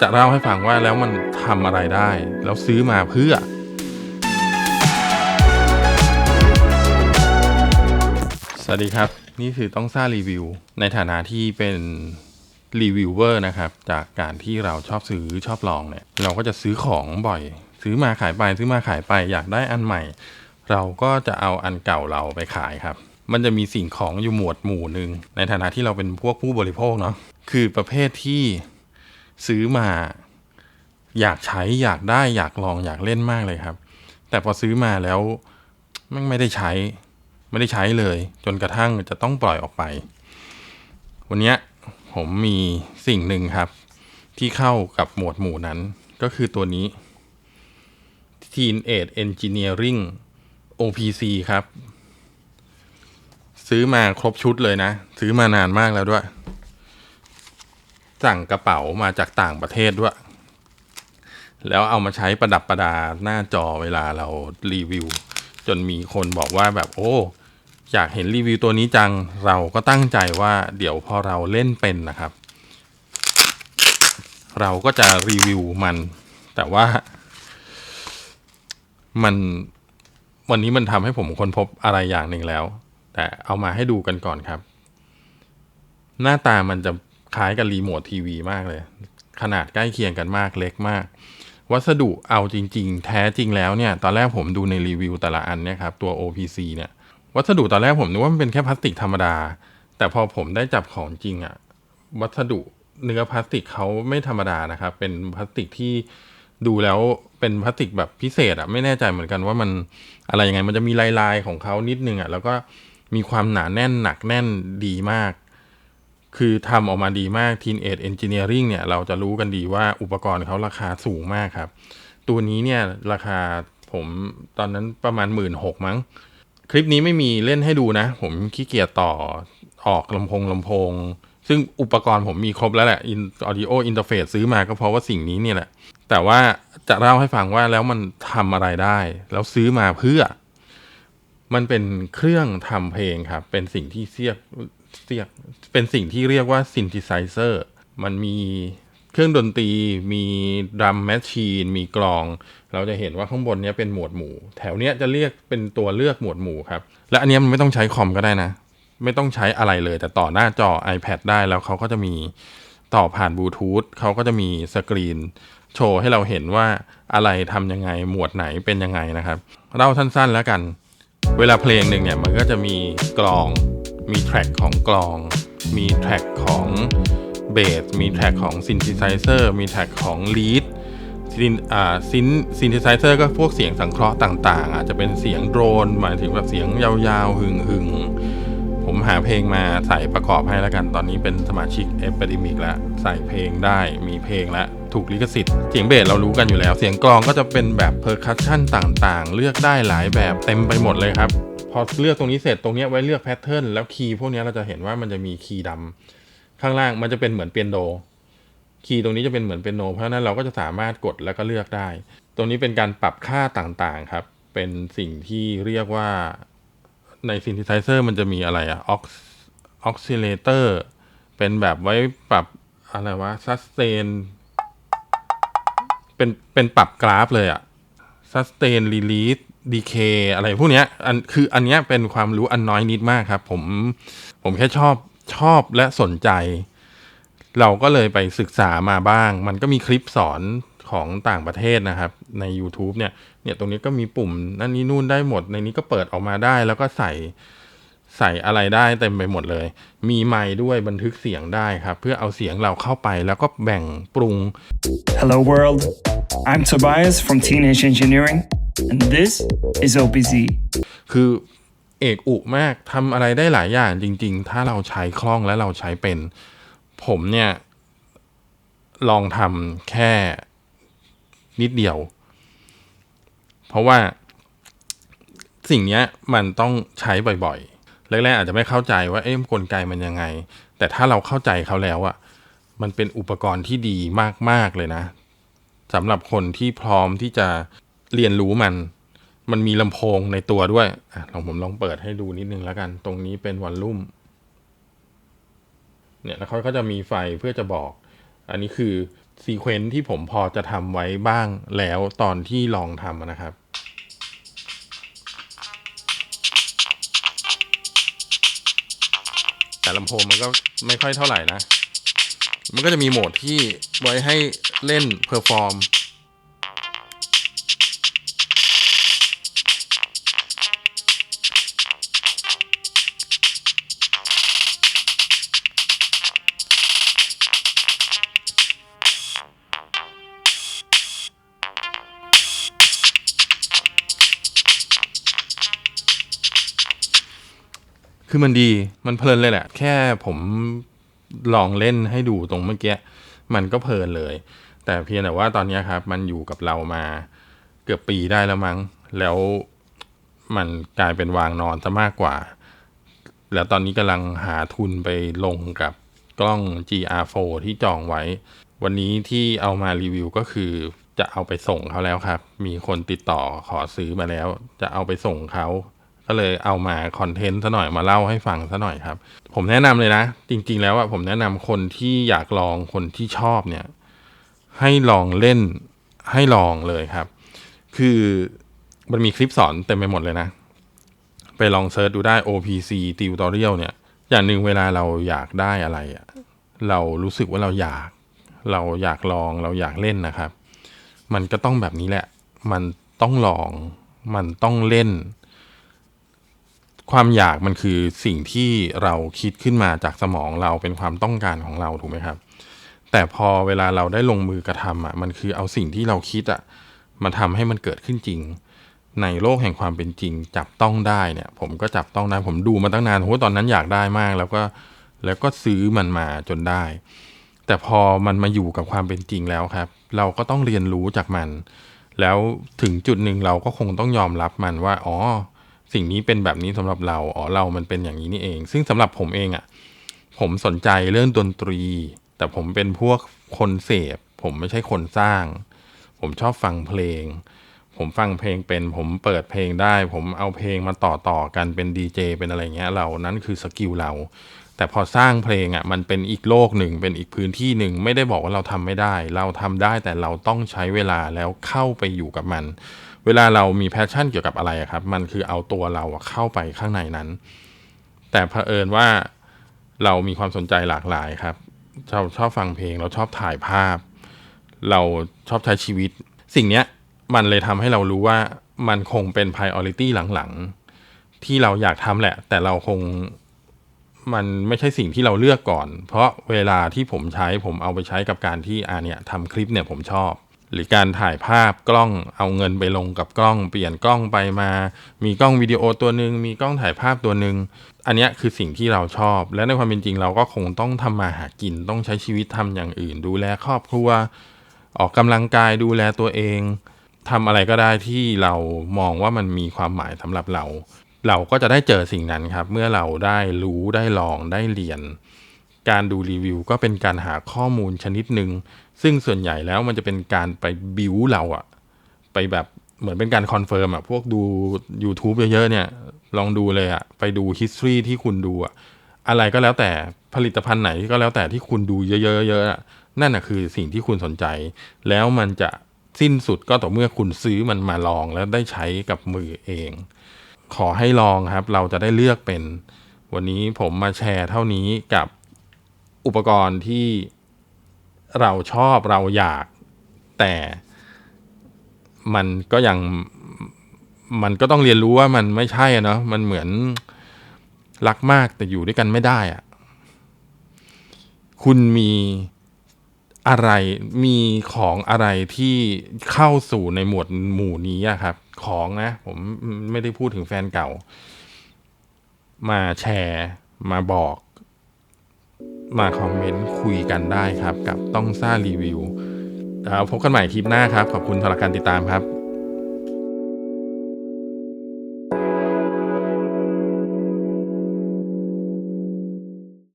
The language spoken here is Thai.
จะเล่าให้ฟังว่าแล้วมันทำอะไรได้ แล้วซื้อมาเพื่อ สวัสดีครับ นี่คือต้องซ่ารีวิว ในฐานะที่เป็นรีวิวเวอร์นะครับ จากการที่เราชอบซื้อชอบลองเนี่ย เราก็จะซื้อของบ่อย ซื้อมาขายไปซื้อมาขายไปอยากได้อันใหม่ เราก็จะเอาอันเก่าเราไปขายครับ มันจะมีสิ่งของอยู่หมวดหมู่หนึ่งในฐานะที่เราเป็นพวกผู้บริโภคเนาะคือประเภทที่ ซื้อมา อยากใช้อยากได้อยากลองอยากเล่นมากเลยครับ แต่พอซื้อมาแล้วมันไม่ได้ใช้ ไม่ได้ใช้เลย จนกระทั่งจะต้องปล่อยออกไป วันนี้ผมมีสิ่งหนึ่งครับ ที่เข้ากับหมวดหมู่นั้นก็คือตัวนี้ Teen Age Engineering OPC ครับ ซื้อมาครบชุดเลยนะ ซื้อมานานมากแล้วด้วย สั่งกระเป๋ามาจากต่างประเทศด้วย แล้วเอามาใช้ประดับประดาหน้าจอเวลาเรารีวิว จนมีคนบอกว่าแบบโอ้ อยากเห็นรีวิวตัวนี้จังเราก็ตั้งใจว่าเดี๋ยวพอเราเล่นเป็นนะครับ เราก็จะรีวิวมัน แต่ว่า มันวันนี้มันทำให้ผมค้นพบอะไรอย่างหนึ่งแล้ว แต่เอามาให้ดูกันก่อนครับ หน้าตามันจะ คล้ายกับรีโมททีวีมากเลย ขนาดใกล้เคียงกันมากเล็กมาก วัสดุเอาจริง ๆ แท้จริงแล้วเนี่ย ตอนแรกผมดูในรีวิวแต่ละอันเนี่ยครับ ตัว OPC เนี่ย วัสดุตอนแรกผมนึกว่ามันเป็นแค่พลาสติกธรรมดา แต่พอผมได้จับของจริงอะวัสดุเนื้อพลาสติกเขาไม่ธรรมดานะครับ เป็นพลาสติกที่ดูแล้วเป็นพลาสติกแบบพิเศษอะไม่แน่ใจเหมือนกันว่ามันอะไรยังไงมันจะมีลายๆของเขานิดนึงอะแล้วก็มีความหนาแน่นหนักแน่นดีมาก คือทำออกมาดีมาก Teen Age Engineering เนี่ยเราจะรู้กันดีว่าอุปกรณ์เขาราคาสูงมากครับ ตัวนี้เนี่ยราคาผมตอนนั้นประมาณหมื่นหกมั้ง คลิปนี้ไม่มีเล่นให้ดูนะ ผมขี้เกียจต่อออกลำโพงลำโพง ซึ่งอุปกรณ์ผมมีครบแล้วแหละ Audio Interface ซื้อมาก็เพราะว่าสิ่งนี้เนี่ยแหละ แต่ว่าจะเล่าให้ฟังว่าแล้วมันทำอะไรได้ แล้วซื้อมาเพื่อ มันเป็นเครื่องทำเพลงครับ เป็นสิ่งที่เรียก เรียกเป็นสิ่งที่เรียกว่าซิน t ิไซเซอร์มันมีเครื่องดนตรี มีดรัมแมชชีน มีกลอง เราจะเห็นว่าข้างบนนี้เป็นหมวดหมู่ แถวเนี้ยจะเรียกเป็นตัวเลือกหมวดหมู่ครับ และอันนี้มันไม่ต้องใช้คอมก็ได้นะ ไม่ต้องใช้อะไรเลย แต่ต่อหน้าจอ iPad ได้แล้วเขาก็จะมีต่อผ่านบลูทูธเขาก็จะมีสกรีนโชว์ให้เราเห็นว่าอะไรทำยังไงหมวดไหนเป็นยังไงนะครับเล่าสั้นๆแล้วกัน เวลาเพลงหนึ่งเนี่ยมันก็จะมีกลอง มีแทร็กของกลอง มีแทร็กของเบส มีแทร็กของซิน t ิไซเซอร์ มีแทร็กของลีดซินอ่าซินซิน t ิไซเซอร์ก็พวกเสียงสังเคราะห์ต่าง ๆ อาจจะเป็นเสียงโดรน หมายถึงแบบเสียงยาวๆ หึงๆ ผมหาเพลงมาใส่ประกอบให้แล้วกัน ตอนนี้เป็นสมาชิกเอ d ดมิกแล้ว ใส่เพลงได้ มีเพลงแล้ว ถูกลิขสิทธิ์ เสียงเบสเรารู้กันอยู่แล้ว เสียงกลองก็จะเป็นแบบเพอร์คัชชันต่างๆ เลือกได้หลายแบบเต็มไปหมดเลยครับ อเลือกตรงนี้เสร็จตรงนี้ไว้เลือกแพทเทิร์นแล้วคีย์พวกนี้เราจะเห็นว่ามันจะมีคีย์ดำข้างล่างมันจะเป็นเหมือนเปียโนคีย์ตรงนี้จะเป็นเหมือนเปียโน เพราะนั้นเราก็จะสามารถกดแล้วก็เลือกได้ ตรงนี้เป็นการปรับค่าต่างๆครับ เป็นสิ่งที่เรียกว่าในซิน t ิไซเซอร์มันจะมีอะไรอะออกออกซิเลเตอร์เป็นแบบไว้ปรับอะไรวะซัสเตนเป็นเป็นปรับกราฟเลยอะซัสเตนรีเลส sustain release decay อะไรพวกเนี้ยอันคืออันเนี้ยเป็นความรู้อันน้อยนิดมากครับ ผมผมแค่ชอบชอบและสนใจ เราก็เลยไปศึกษามาบ้าง มันก็มีคลิปสอนของต่างประเทศนะครับ ใน YouTube เนี่ยเนี่ยตรงนี้ก็มีปุ่มนั่นนี่นู่นได้หมด ในนี้ก็เปิดออกมาได้ แล้วก็ใส่ใส่อะไรได้เต็มไปหมดเลย มีไมค์ด้วยบันทึกเสียงได้ครับ เพื่อเอาเสียงเราเข้าไปแล้วก็แบ่งปรุง Hello world, I'm Tobias from Teenage Engineering, and this is OPZ. คือเอกอุมากทำอะไรได้หลายอย่างจริง ๆ ถ้าเราใช้คล่องและเราใช้เป็น ผมเนี่ย ลองทำแค่นิดเดียว เพราะว่าสิ่งนี้มันต้องใช้บ่อยๆ แรกๆอาจจะไม่เข้าใจว่าเอ๊ะกลไกมันยังไง แต่ถ้าเราเข้าใจเขาแล้วอะมันเป็นอุปกรณ์ที่ดีมากๆเลยนะสำหรับคนที่พร้อมที่จะ เรียนรู้มัน มันมีลำโพงในตัวด้วยอะลองผมลองเปิดให้ดูนิดนึงแล้วกัน ตรงนี้เป็นวอลลุ่มเนี่ยแล้วเขาก็จะมีไฟเพื่อจะบอก อันนี้คือซีเควนซ์ที่ผมพอจะทำไว้บ้างแล้วตอนที่ลองทำนะครับแต่ลำโพงมันก็ไม่ค่อยเท่าไหร่นะ มันก็จะมีโหมดที่ไว้ให้เล่นเพอร์ฟอร์ม คือมันดีมันเพลินเลยแหละ แค่ผมลองเล่นให้ดูตรงเมื่อกี้มันก็เพลินเลย แต่เพียงแต่ว่าตอนนี้ครับ มันอยู่กับเรามาเกือบปีได้แล้วมั้ง แล้วมันกลายเป็นวางนอนซะมากกว่า แล้วตอนนี้กำลังหาทุนไปลงกับกล้อง GR4 ที่จองไว้ วันนี้ที่เอามารีวิวก็คือจะเอาไปส่งเขาแล้วครับ มีคนติดต่อขอซื้อมาแล้ว จะเอาไปส่งเขา ก็เลยเอามาคอนเทนต์ซะหน่อยมาเล่าให้ฟังซะหน่อยครับ ผมแนะนำเลยนะ จริง ๆ แล้วอะผมแนะนำคนที่อยากลองคนที่ชอบเนี่ย ให้ลองเล่นให้ลองเลยครับ คือมันมีคลิปสอนเต็มไปหมดเลยนะ ไปลองเซิร์ชดูได้ OPC tutorial เนี่ย อย่างหนึ่งเวลาเราอยากได้อะไรอะเรารู้สึกว่าเราอยาก เราอยากลองเราอยากเล่นนะครับ มันก็ต้องแบบนี้แหละ มันต้องลอง มันต้องเล่น ความอยากมันคือสิ่งที่เราคิดขึ้นมาจากสมองเราเป็นความต้องการของเราถูกไหมครับ แต่พอเวลาเราได้ลงมือกระทำอะมันคือเอาสิ่งที่เราคิดอะมาทำให้มันเกิดขึ้นจริง ในโลกแห่งความเป็นจริง จับต้องได้เนี่ย ผมก็จับต้องได้ผมดูมาตั้งนานโหตอนนั้นอยากได้มาก แล้วก็แล้วก็ซื้อมันมาจนได้ แต่พอมันมาอยู่กับความเป็นจริงแล้วครับ เราก็ต้องเรียนรู้จากมัน แล้วถึงจุดหนึ่งเราก็คงต้องยอมรับมันว่าอ๋อ สิ่งนี้เป็นแบบนี้สำหรับเราอ๋อเรามันเป็นอย่างนี้นี่เอง ซึ่งสำหรับผมเองอะ่ะ ผมสนใจเรื่องดนตรี แต่ผมเป็นพวกคนเสพ ผมไม่ใช่คนสร้าง ผมชอบฟังเพลง ผมฟังเพลงเป็น ผมเปิดเพลงได้ ผมเอาเพลงมาต่อต่อกันเป็นดีเจเป็นอะไรเงี้ยเรานั้นคือสกิลเรา แต่พอสร้างเพลงอะ่ะมันเป็นอีกโลกหนึ่งเป็นอีกพื้นที่หนึ่งไม่ได้บอกว่าเราทำไม่ได้ เราทำได้แต่เราต้องใช้เวลาแล้วเข้าไปอยู่กับมัน เวลาเรามีแพชชั่นเกี่ยวกับอะไรครับ มันคือเอาตัวเราเข้าไปข้างในนั้น แต่เผอิญว่าเรามีความสนใจหลากหลายครับเราชอบฟังเพลง เราชอบถ่ายภาพ เราชอบใช้ชีวิต สิ่งเนี้ยมันเลยทำให้เรารู้ว่ามันคงเป็น priority หลังๆ ที่เราอยากทำแหละ แต่เราคงมันไม่ใช่สิ่งที่เราเลือกก่อน เพราะเวลาที่ผมใช้ผมเอาไปใช้กับการที่อ่าเนี่ยทำคลิปเนี่ยผมชอบ หรือการถ่ายภาพกล้องเอาเงินไปลงกับกล้อง เปลี่ยนกล้องไปมา มีกล้องวิดีโอตัวหนึ่งมีกล้องถ่ายภาพตัวหนึ่งอันนี้คือสิ่งที่เราชอบ และในความเป็นจริงเราก็คงต้องทำมาหากินต้องใช้ชีวิตทำอย่างอื่น ดูแลครอบครัว ออกกำลังกายดูแลตัวเองทำอะไรก็ได้ที่เรามองว่ามันมีความหมายสำหรับเรา เราก็จะได้เจอสิ่งนั้นครับ เมื่อเราได้รู้ได้ลองได้เรียน การดูรีวิวก็เป็นการหาข้อมูลชนิดหนึ่งซึ่งส่วนใหญ่แล้วมันจะเป็นการไปบิวเราอะไปแบบเหมือนเป็นการคอนเฟิร์มอะพวกดู YouTube เยอะๆเนี่ย ลองดูเลยอะไปดู history ที่คุณดูอะอะไรก็แล้วแต่ผลิตภัณฑ์ไหนก็แล้วแต่ที่คุณดูเยอะๆเยอะๆอะนั่นอะคือสิ่งที่คุณสนใจ แล้วมันจะสิ้นสุดก็ต่อเมื่อคุณซื้อมันมาลองแล้วได้ใช้กับมือเอง ขอให้ลองครับ เราจะได้เลือกเป็น วันนี้ผมมาแชร์เท่านี้กับ อุปกรณ์ที่เราชอบเราอยาก แต่มันก็ยังมันก็ต้องเรียนรู้ว่ามันไม่ใช่อะเนาะมันเหมือนรักมากแต่อยู่ด้วยกันไม่ได้อะคุณมีอะไรมีของอะไรที่เข้าสู่ในหมวดหมู่นี้อะครับ ของนะ ผมไม่ได้พูดถึงแฟนเก่า มาแชร์มาบอก มาคอมเมนต์คุยกันได้ครับ กับต้องซ่ารีวิวพบกันใหม่คลิปหน้าครับ ขอบคุณสำหรับการติดตามครับ